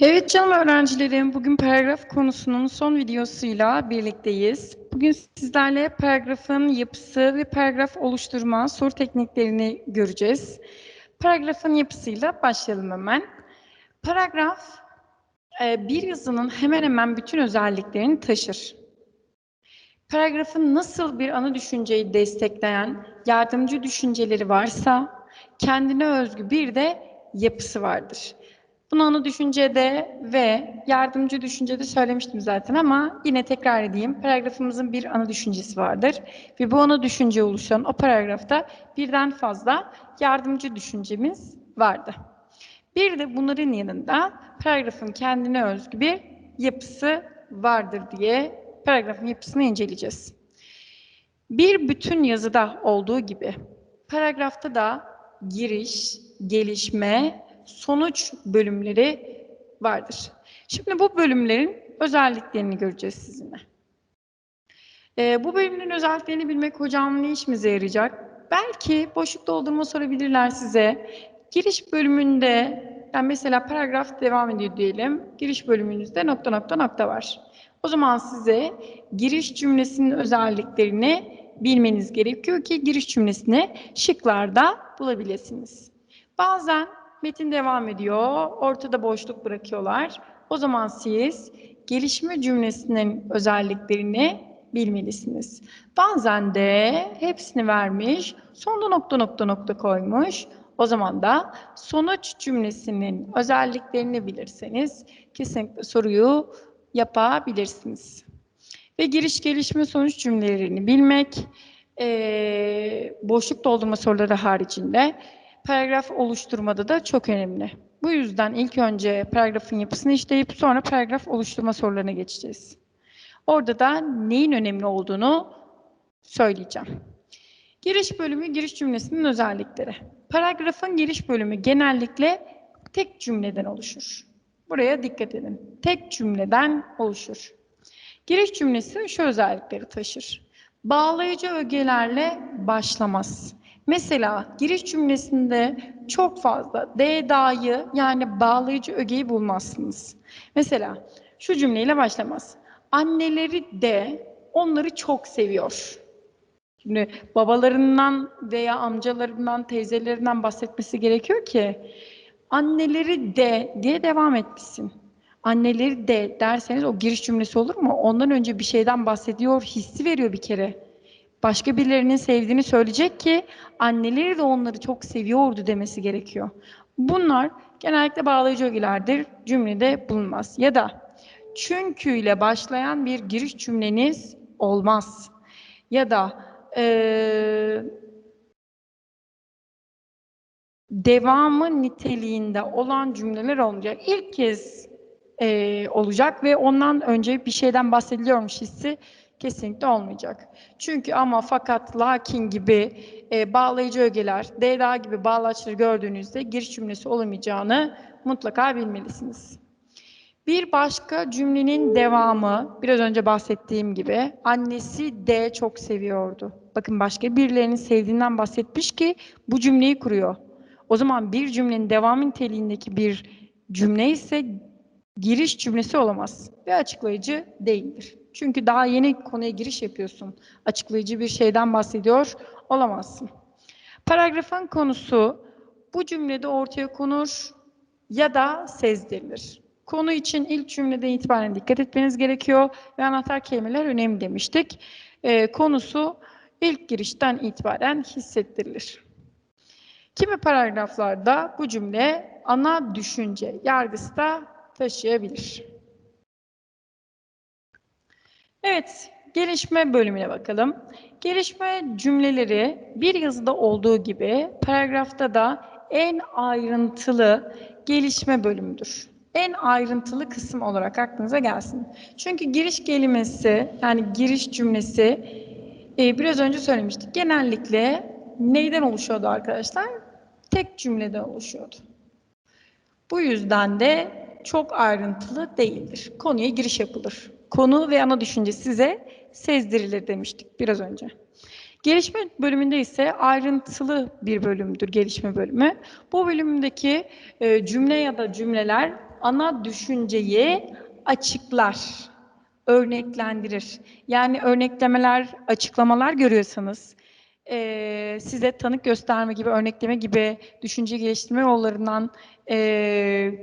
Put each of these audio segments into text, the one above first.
Evet canım öğrencilerim, bugün paragraf konusunun son videosuyla birlikteyiz. Bugün sizlerle paragrafın yapısı ve paragraf oluşturma soru tekniklerini göreceğiz. Paragrafın yapısıyla başlayalım hemen. Paragraf, e, bir yazının hemen hemen bütün özelliklerini taşır. Paragrafın nasıl bir ana düşünceyi destekleyen yardımcı düşünceleri varsa, kendine özgü bir de yapısı vardır. Bunu ana düşüncede ve yardımcı düşüncede söylemiştim zaten ama yine tekrar edeyim. Paragrafımızın bir ana düşüncesi vardır. Ve bu ana düşünce oluşan o paragrafta birden fazla yardımcı düşüncemiz vardı. Bir de bunların yanında paragrafın kendine özgü bir yapısı vardır diye paragrafın yapısını inceleyeceğiz. Bir bütün yazıda olduğu gibi paragrafta da giriş, gelişme, sonuç bölümleri vardır. Şimdi bu bölümlerin özelliklerini göreceğiz sizinle. Ee, bu bölümlerin özelliklerini bilmek hocam ne işimize yarayacak? Belki boşluk doldurma sorabilirler size. Giriş bölümünde, yani mesela paragraf devam ediyor diyelim. Giriş bölümünüzde nokta nokta nokta var. O zaman size giriş cümlesinin özelliklerini bilmeniz gerekiyor ki giriş cümlesini şıklarda bulabilirsiniz. Bazen metin devam ediyor, ortada boşluk bırakıyorlar. O zaman siz gelişme cümlesinin özelliklerini bilmelisiniz. Bazen de hepsini vermiş, sonda nokta nokta nokta koymuş. O zaman da sonuç cümlesinin özelliklerini bilirseniz kesinlikle soruyu yapabilirsiniz. Ve giriş gelişme sonuç cümlelerini bilmek, e, boşluk doldurma soruları haricinde paragraf oluşturmada da çok önemli. Bu yüzden ilk önce paragrafın yapısını işleyip sonra paragraf oluşturma sorularına geçeceğiz. Orada da neyin önemli olduğunu söyleyeceğim. Giriş bölümü, giriş cümlesinin özellikleri. Paragrafın giriş bölümü genellikle tek cümleden oluşur. Buraya dikkat edin. Tek cümleden oluşur. Giriş cümlesi şu özellikleri taşır. Bağlayıcı ögelerle başlamaz. Mesela giriş cümlesinde çok fazla D da'yı yani bağlayıcı ögeyi bulmazsınız. Mesela şu cümleyle başlamaz. Anneleri de onları çok seviyor. Şimdi babalarından veya amcalarından, teyzelerinden bahsetmesi gerekiyor ki anneleri de diye devam etmişsin. Anneleri de derseniz o giriş cümlesi olur mu? Ondan önce bir şeyden bahsediyor, hissi veriyor bir kere. Başka birilerinin sevdiğini söyleyecek ki anneleri de onları çok seviyordu demesi gerekiyor. Bunlar genellikle bağlayıcı ögelerdir. Cümlede bulunmaz. Ya da çünkü ile başlayan bir giriş cümleniz olmaz. Ya da ee, devamı niteliğinde olan cümleler olmayacak. İlk kez e, olacak ve ondan önce bir şeyden bahsediliyormuş hissi kesinlikle olmayacak. Çünkü ama fakat lakin gibi e, bağlayıcı ögeler, DDA gibi bağlaçları gördüğünüzde giriş cümlesi olamayacağını mutlaka bilmelisiniz. Bir başka cümlenin devamı, biraz önce bahsettiğim gibi, annesi de çok seviyordu. Bakın başka birilerinin sevdiğinden bahsetmiş ki bu cümleyi kuruyor. O zaman bir cümlenin devam niteliğindeki bir cümle ise giriş cümlesi olamaz ve açıklayıcı değildir. Çünkü daha yeni konuya giriş yapıyorsun. Açıklayıcı bir şeyden bahsediyor olamazsın. Paragrafın konusu bu cümlede ortaya konur ya da sezdirilir. Konu için ilk cümleden itibaren dikkat etmeniz gerekiyor ve anahtar kelimeler önemli demiştik. Ee, konusu ilk girişten itibaren hissettirilir. Kimi paragraflarda bu cümle ana düşünce yargısı da taşıyabilir. Evet, gelişme bölümüne bakalım. Gelişme cümleleri bir yazıda olduğu gibi paragrafta da en ayrıntılı gelişme bölümüdür. En ayrıntılı kısım olarak aklınıza gelsin. Çünkü giriş kelimesi yani giriş cümlesi e, biraz önce söylemiştik. Genellikle neyden oluşuyordu arkadaşlar? Tek cümleden oluşuyordu. Bu yüzden de çok ayrıntılı değildir. Konuya giriş yapılır konu ve ana düşünce size sezdirilir demiştik biraz önce. Gelişme bölümünde ise ayrıntılı bir bölümdür gelişme bölümü. Bu bölümdeki e, cümle ya da cümleler ana düşünceyi açıklar, örneklendirir. Yani örneklemeler, açıklamalar görüyorsanız eee, size tanık gösterme gibi, örnekleme gibi düşünce geliştirme yollarından eee,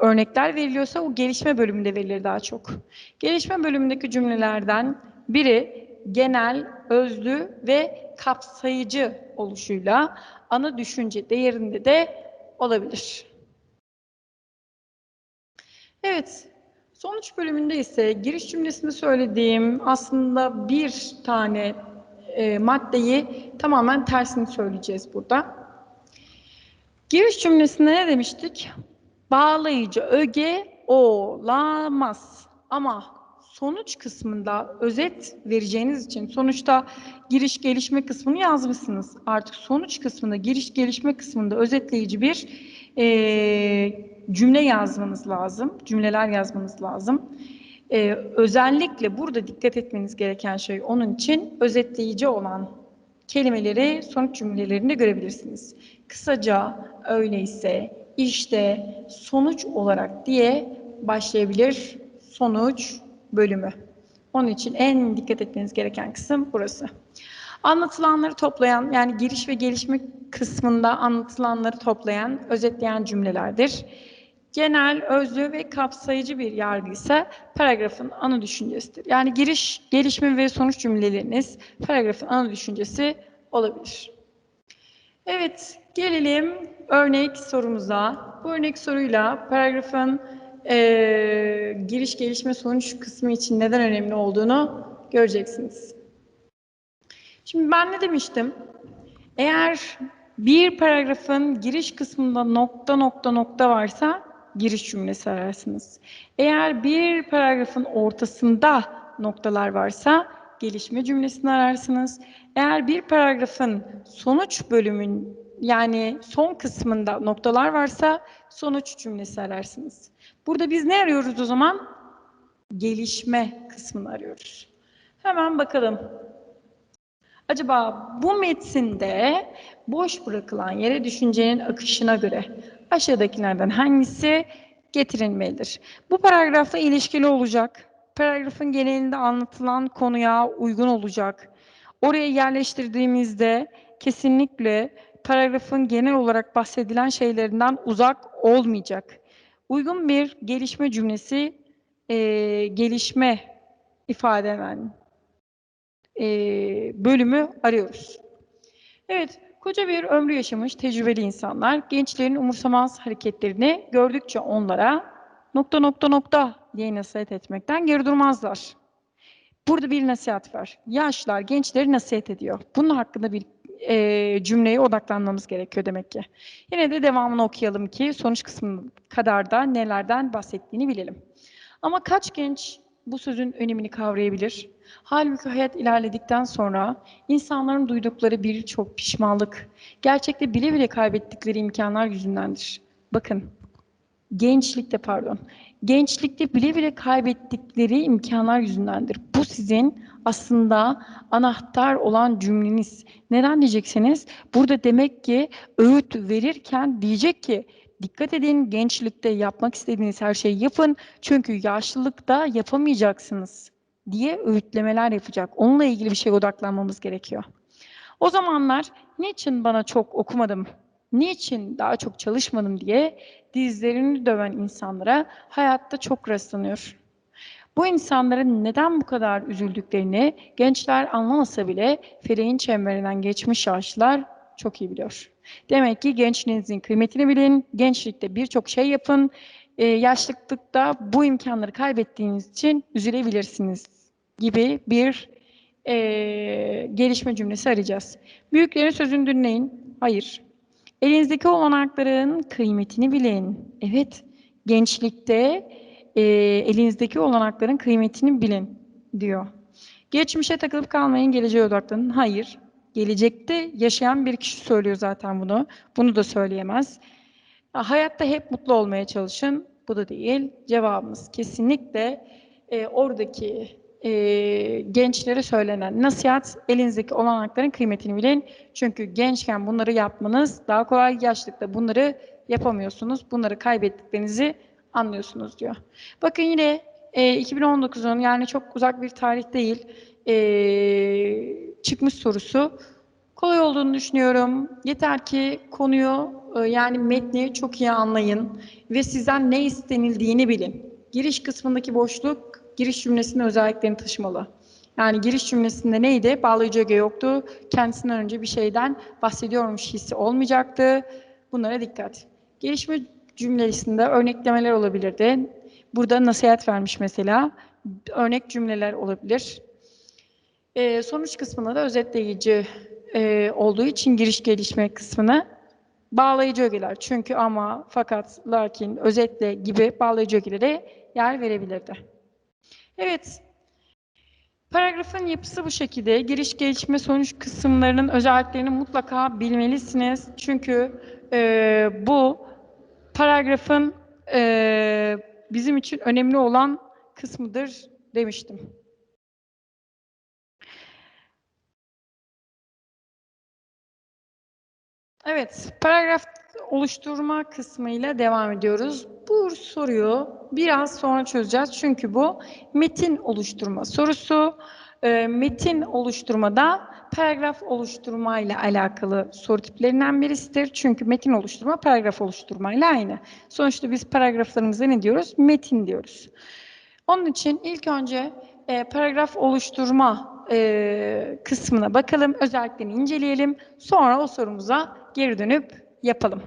örnekler veriliyorsa o gelişme bölümünde verilir daha çok. Gelişme bölümündeki cümlelerden biri genel, özlü ve kapsayıcı oluşuyla ana düşünce değerinde de olabilir. Evet, sonuç bölümünde ise giriş cümlesinde söylediğim aslında bir tane e, maddeyi tamamen tersini söyleyeceğiz burada. Giriş cümlesinde ne demiştik? Bağlayıcı öge olamaz. Ama sonuç kısmında özet vereceğiniz için sonuçta giriş gelişme kısmını yazmışsınız. Artık sonuç kısmında giriş gelişme kısmında özetleyici bir e, cümle yazmanız lazım. Cümleler yazmanız lazım. E, özellikle burada dikkat etmeniz gereken şey onun için özetleyici olan kelimeleri sonuç cümlelerinde görebilirsiniz. Kısaca öyleyse işte sonuç olarak diye başlayabilir sonuç bölümü. Onun için en dikkat etmeniz gereken kısım burası. Anlatılanları toplayan yani giriş ve gelişme kısmında anlatılanları toplayan, özetleyen cümlelerdir. Genel, özlü ve kapsayıcı bir yargı ise paragrafın ana düşüncesidir. Yani giriş, gelişme ve sonuç cümleleriniz paragrafın ana düşüncesi olabilir. Evet, gelelim örnek sorumuza. Bu örnek soruyla paragrafın e, giriş, gelişme, sonuç kısmı için neden önemli olduğunu göreceksiniz. Şimdi ben ne demiştim? Eğer bir paragrafın giriş kısmında nokta nokta nokta varsa giriş cümlesi ararsınız. Eğer bir paragrafın ortasında noktalar varsa gelişme cümlesini ararsınız. Eğer bir paragrafın sonuç bölümün yani son kısmında noktalar varsa sonuç cümlesi ararsınız. Burada biz ne arıyoruz o zaman? Gelişme kısmını arıyoruz. Hemen bakalım. Acaba bu metinde boş bırakılan yere düşüncenin akışına göre aşağıdakilerden hangisi getirilmelidir? Bu paragrafla ilişkili olacak. Paragrafın genelinde anlatılan konuya uygun olacak. Oraya yerleştirdiğimizde kesinlikle paragrafın genel olarak bahsedilen şeylerinden uzak olmayacak. Uygun bir gelişme cümlesi, e, gelişme ifade eden e, bölümü arıyoruz. Evet, koca bir ömrü yaşamış tecrübeli insanlar gençlerin umursamaz hareketlerini gördükçe onlara nokta nokta nokta diye nasihat etmekten geri durmazlar. Burada bir nasihat var. Yaşlılar gençleri nasihat ediyor. Bunun hakkında bir e, cümleye odaklanmamız gerekiyor demek ki. Yine de devamını okuyalım ki sonuç kısmı kadar da nelerden bahsettiğini bilelim. Ama kaç genç bu sözün önemini kavrayabilir? Halbuki hayat ilerledikten sonra insanların duydukları birçok pişmanlık, gerçekte bile bile kaybettikleri imkanlar yüzündendir. Bakın, gençlikte pardon, gençlikte bile bile kaybettikleri imkanlar yüzündendir. Bu sizin aslında anahtar olan cümleniz. Neden diyeceksiniz? Burada demek ki öğüt verirken diyecek ki dikkat edin gençlikte yapmak istediğiniz her şeyi yapın. Çünkü yaşlılıkta yapamayacaksınız diye öğütlemeler yapacak. Onunla ilgili bir şeye odaklanmamız gerekiyor. O zamanlar niçin bana çok okumadım, niçin daha çok çalışmadım diye dizlerini döven insanlara hayatta çok rastlanıyor. Bu insanların neden bu kadar üzüldüklerini gençler anlamasa bile feleğin çemberinden geçmiş yaşlılar çok iyi biliyor. Demek ki gençliğinizin kıymetini bilin, gençlikte birçok şey yapın, ee, yaşlılıkta bu imkanları kaybettiğiniz için üzülebilirsiniz gibi bir e, gelişme cümlesi arayacağız. Büyüklerin sözünü dinleyin. Hayır. Elinizdeki olanakların kıymetini bilin. Evet, gençlikte e, elinizdeki olanakların kıymetini bilin diyor. Geçmişe takılıp kalmayın, geleceğe odaklanın. Hayır. Gelecekte yaşayan bir kişi söylüyor zaten bunu. Bunu da söyleyemez. Hayatta hep mutlu olmaya çalışın. Bu da değil. Cevabımız kesinlikle e, oradaki e, gençlere söylenen nasihat elinizdeki olanakların kıymetini bilin. Çünkü gençken bunları yapmanız daha kolay yaşlıkta bunları yapamıyorsunuz. Bunları kaybettiklerinizi anlıyorsunuz diyor. Bakın yine e, 2019'un yani çok uzak bir tarih değil e, çıkmış sorusu. Kolay olduğunu düşünüyorum. Yeter ki konuyu e, yani metni çok iyi anlayın ve sizden ne istenildiğini bilin. Giriş kısmındaki boşluk giriş cümlesinin özelliklerini taşımalı. Yani giriş cümlesinde neydi? Bağlayıcı öge yoktu. Kendisinden önce bir şeyden bahsediyormuş hissi olmayacaktı. Bunlara dikkat. Gelişme cümlesinde örneklemeler olabilirdi. Burada nasihat vermiş mesela. Örnek cümleler olabilir. Ee, sonuç kısmında da özetleyici e, olduğu için giriş gelişme kısmına bağlayıcı ögeler. Çünkü ama, fakat, lakin, özetle gibi bağlayıcı ögelere yer verebilirdi. Evet, paragrafın yapısı bu şekilde. Giriş, gelişme, sonuç kısımlarının özelliklerini mutlaka bilmelisiniz. Çünkü e, bu paragrafın e, bizim için önemli olan kısmıdır demiştim. Evet, paragraf oluşturma kısmıyla devam ediyoruz. Bu soruyu biraz sonra çözeceğiz. Çünkü bu metin oluşturma sorusu. E, metin oluşturmada paragraf oluşturma ile alakalı soru tiplerinden birisidir. Çünkü metin oluşturma paragraf oluşturma ile aynı. Sonuçta biz paragraflarımıza ne diyoruz? Metin diyoruz. Onun için ilk önce e, paragraf oluşturma e, kısmına bakalım, özelliklerini inceleyelim. Sonra o sorumuza geri dönüp yapalım.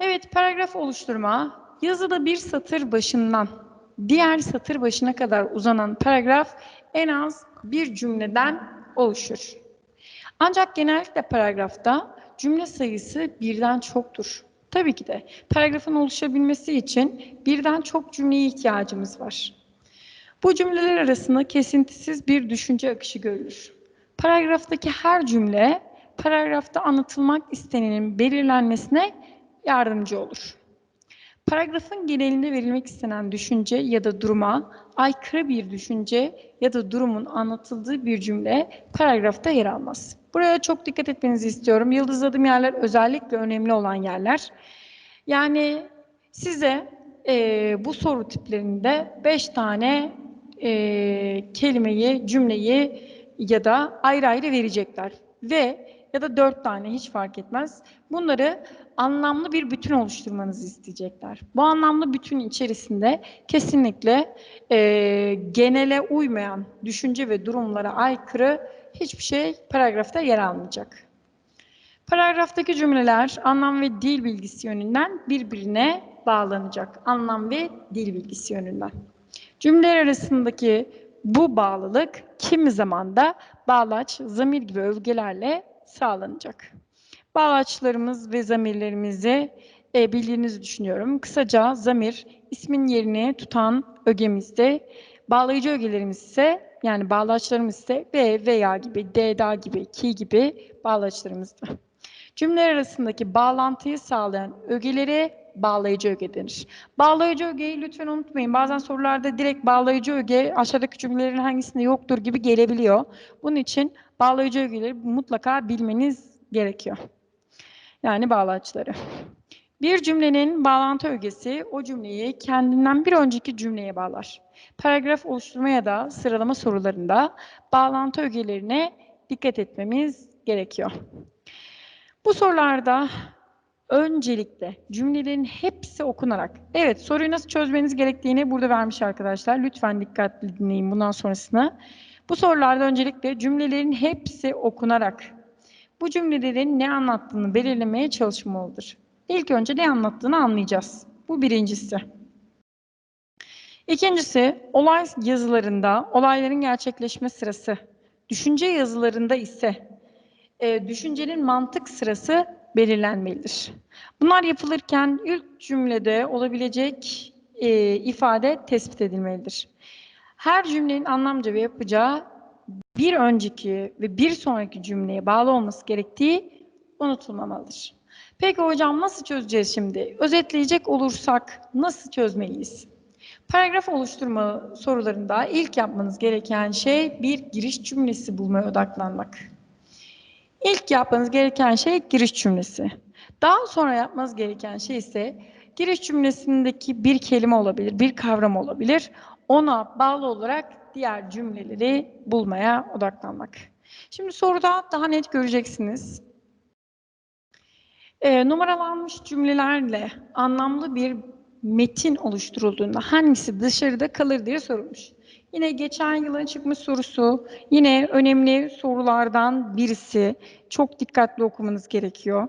Evet, paragraf oluşturma. Yazıda bir satır başından diğer satır başına kadar uzanan paragraf en az bir cümleden oluşur. Ancak genellikle paragrafta cümle sayısı birden çoktur. Tabii ki de paragrafın oluşabilmesi için birden çok cümleye ihtiyacımız var. Bu cümleler arasında kesintisiz bir düşünce akışı görülür. Paragraftaki her cümle paragrafta anlatılmak istenenin belirlenmesine yardımcı olur. Paragrafın genelinde verilmek istenen düşünce ya da duruma aykırı bir düşünce ya da durumun anlatıldığı bir cümle paragrafta yer almaz. Buraya çok dikkat etmenizi istiyorum. Yıldızladığım yerler özellikle önemli olan yerler. Yani size e, bu soru tiplerinde beş tane e, kelimeyi, cümleyi ya da ayrı ayrı verecekler. Ve ya da dört tane hiç fark etmez. Bunları anlamlı bir bütün oluşturmanızı isteyecekler. Bu anlamlı bütün içerisinde kesinlikle e, genele uymayan düşünce ve durumlara aykırı hiçbir şey paragrafta yer almayacak. Paragraftaki cümleler anlam ve dil bilgisi yönünden birbirine bağlanacak. Anlam ve dil bilgisi yönünden. Cümleler arasındaki bu bağlılık kimi zaman da bağlaç, zamir gibi övgülerle sağlanacak. Bağlaçlarımız ve zamirlerimizi e, bildiğinizi düşünüyorum. Kısaca zamir ismin yerini tutan ögemizde, bağlayıcı ögelerimiz ise yani bağlaçlarımız ise ve, veya gibi, de, da gibi, ki gibi bağlaçlarımızdı. Cümleler arasındaki bağlantıyı sağlayan ögelere bağlayıcı öge denir. Bağlayıcı ögeyi lütfen unutmayın. Bazen sorularda direkt bağlayıcı öge aşağıdaki cümlelerin hangisinde yoktur gibi gelebiliyor. Bunun için bağlayıcı ögeleri mutlaka bilmeniz gerekiyor. Yani bağlaçları. Bir cümlenin bağlantı ögesi o cümleyi kendinden bir önceki cümleye bağlar. Paragraf oluşturma ya da sıralama sorularında bağlantı ögelerine dikkat etmemiz gerekiyor. Bu sorularda öncelikle cümlelerin hepsi okunarak, evet soruyu nasıl çözmeniz gerektiğini burada vermiş arkadaşlar. Lütfen dikkatli dinleyin bundan sonrasını. Bu sorularda öncelikle cümlelerin hepsi okunarak bu cümlelerin ne anlattığını belirlemeye çalışmalıdır. İlk önce ne anlattığını anlayacağız. Bu birincisi. İkincisi, olay yazılarında olayların gerçekleşme sırası, düşünce yazılarında ise e, düşüncenin mantık sırası belirlenmelidir. Bunlar yapılırken ilk cümlede olabilecek e, ifade tespit edilmelidir. Her cümlenin anlamca ve yapacağı bir önceki ve bir sonraki cümleye bağlı olması gerektiği unutulmamalıdır. Peki hocam nasıl çözeceğiz şimdi? Özetleyecek olursak nasıl çözmeliyiz? Paragraf oluşturma sorularında ilk yapmanız gereken şey bir giriş cümlesi bulmaya odaklanmak. İlk yapmanız gereken şey giriş cümlesi. Daha sonra yapmanız gereken şey ise Giriş cümlesindeki bir kelime olabilir, bir kavram olabilir. Ona bağlı olarak diğer cümleleri bulmaya odaklanmak. Şimdi soruda daha net göreceksiniz. E, numaralanmış cümlelerle anlamlı bir metin oluşturulduğunda hangisi dışarıda kalır diye sorulmuş. Yine geçen yılın çıkmış sorusu, yine önemli sorulardan birisi. Çok dikkatli okumanız gerekiyor.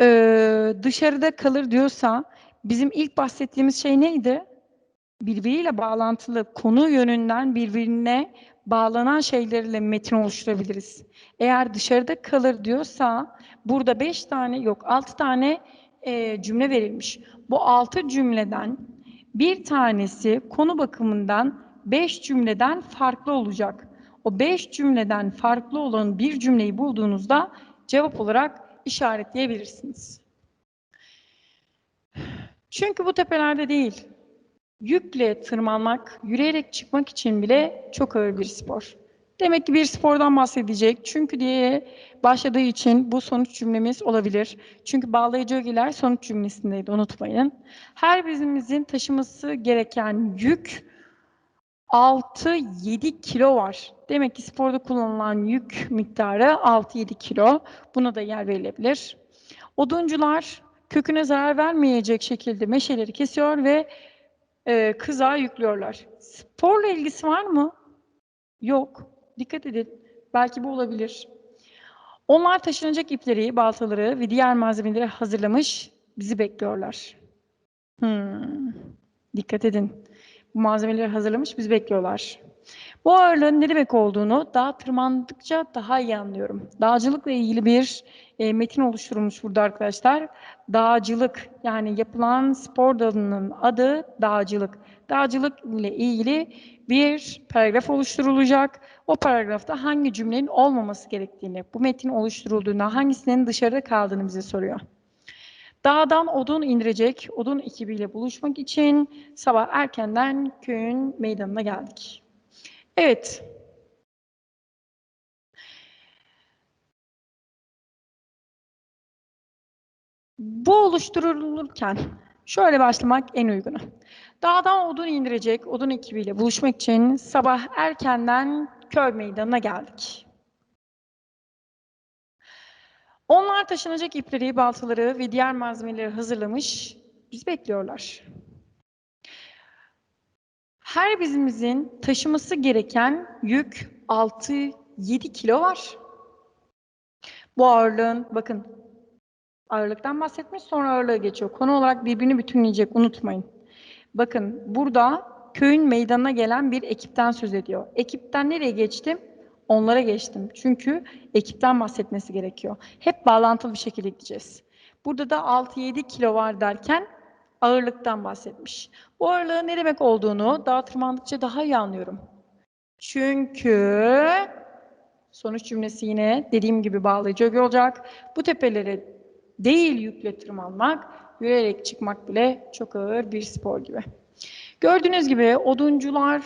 Ee, dışarıda kalır diyorsa bizim ilk bahsettiğimiz şey neydi? Birbiriyle bağlantılı, konu yönünden birbirine bağlanan şeylerle metin oluşturabiliriz. Eğer dışarıda kalır diyorsa burada beş tane yok altı tane e, cümle verilmiş. Bu altı cümleden bir tanesi konu bakımından beş cümleden farklı olacak. O beş cümleden farklı olan bir cümleyi bulduğunuzda cevap olarak işaretleyebilirsiniz. Çünkü bu tepelerde değil, yükle tırmanmak, yürüyerek çıkmak için bile çok ağır bir spor. Demek ki bir spordan bahsedecek. Çünkü diye başladığı için bu sonuç cümlemiz olabilir. Çünkü bağlayıcı ögeler sonuç cümlesindeydi unutmayın. Her birimizin taşıması gereken yük 6-7 kilo var. Demek ki sporda kullanılan yük miktarı 6-7 kilo. Buna da yer verilebilir. Oduncular köküne zarar vermeyecek şekilde meşeleri kesiyor ve e, kızağa yüklüyorlar. Sporla ilgisi var mı? Yok. Dikkat edin. Belki bu olabilir. Onlar taşınacak ipleri, baltaları ve diğer malzemeleri hazırlamış bizi bekliyorlar. Hmm. Dikkat edin. Bu malzemeleri hazırlamış bizi bekliyorlar. Bu ağırlığın ne demek olduğunu daha tırmandıkça daha iyi anlıyorum. Dağcılıkla ilgili bir e, metin oluşturulmuş burada arkadaşlar. Dağcılık yani yapılan spor dalının adı dağcılık. Dağcılık ile ilgili bir paragraf oluşturulacak. O paragrafta hangi cümlenin olmaması gerektiğini, bu metin oluşturulduğunda hangisinin dışarıda kaldığını bize soruyor. Dağdan odun indirecek, odun ekibiyle buluşmak için sabah erkenden köyün meydanına geldik. Evet. Bu oluşturulurken şöyle başlamak en uygunu. Dağdan odun indirecek, odun ekibiyle buluşmak için sabah erkenden köy meydanına geldik. Onlar taşınacak ipleri, baltaları ve diğer malzemeleri hazırlamış, biz bekliyorlar. Her bizimizin taşıması gereken yük 6-7 kilo var. Bu ağırlığın, bakın ağırlıktan bahsetmiş sonra ağırlığa geçiyor. Konu olarak birbirini bütünleyecek, unutmayın. Bakın burada köyün meydanına gelen bir ekipten söz ediyor. Ekipten nereye geçtim? Onlara geçtim. Çünkü ekipten bahsetmesi gerekiyor. Hep bağlantılı bir şekilde gideceğiz. Burada da 6-7 kilo var derken ağırlıktan bahsetmiş. Bu ağırlığın ne demek olduğunu daha tırmandıkça daha iyi anlıyorum. Çünkü sonuç cümlesi yine dediğim gibi bağlayıcı olacak. Bu tepelere değil yükle tırmanmak, yürüyerek çıkmak bile çok ağır bir spor gibi. Gördüğünüz gibi oduncular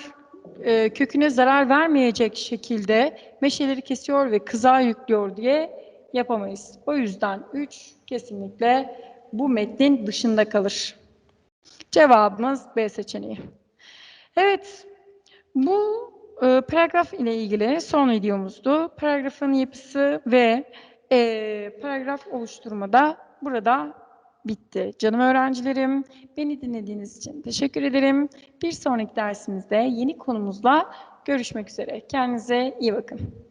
e, köküne zarar vermeyecek şekilde meşeleri kesiyor ve kıza yüklüyor diye yapamayız. O yüzden 3 kesinlikle bu metnin dışında kalır. Cevabımız B seçeneği. Evet, bu e, paragraf ile ilgili son videomuzdu. Paragrafın yapısı ve e, paragraf oluşturmada burada bitti. Canım öğrencilerim, beni dinlediğiniz için teşekkür ederim. Bir sonraki dersimizde yeni konumuzla görüşmek üzere. Kendinize iyi bakın.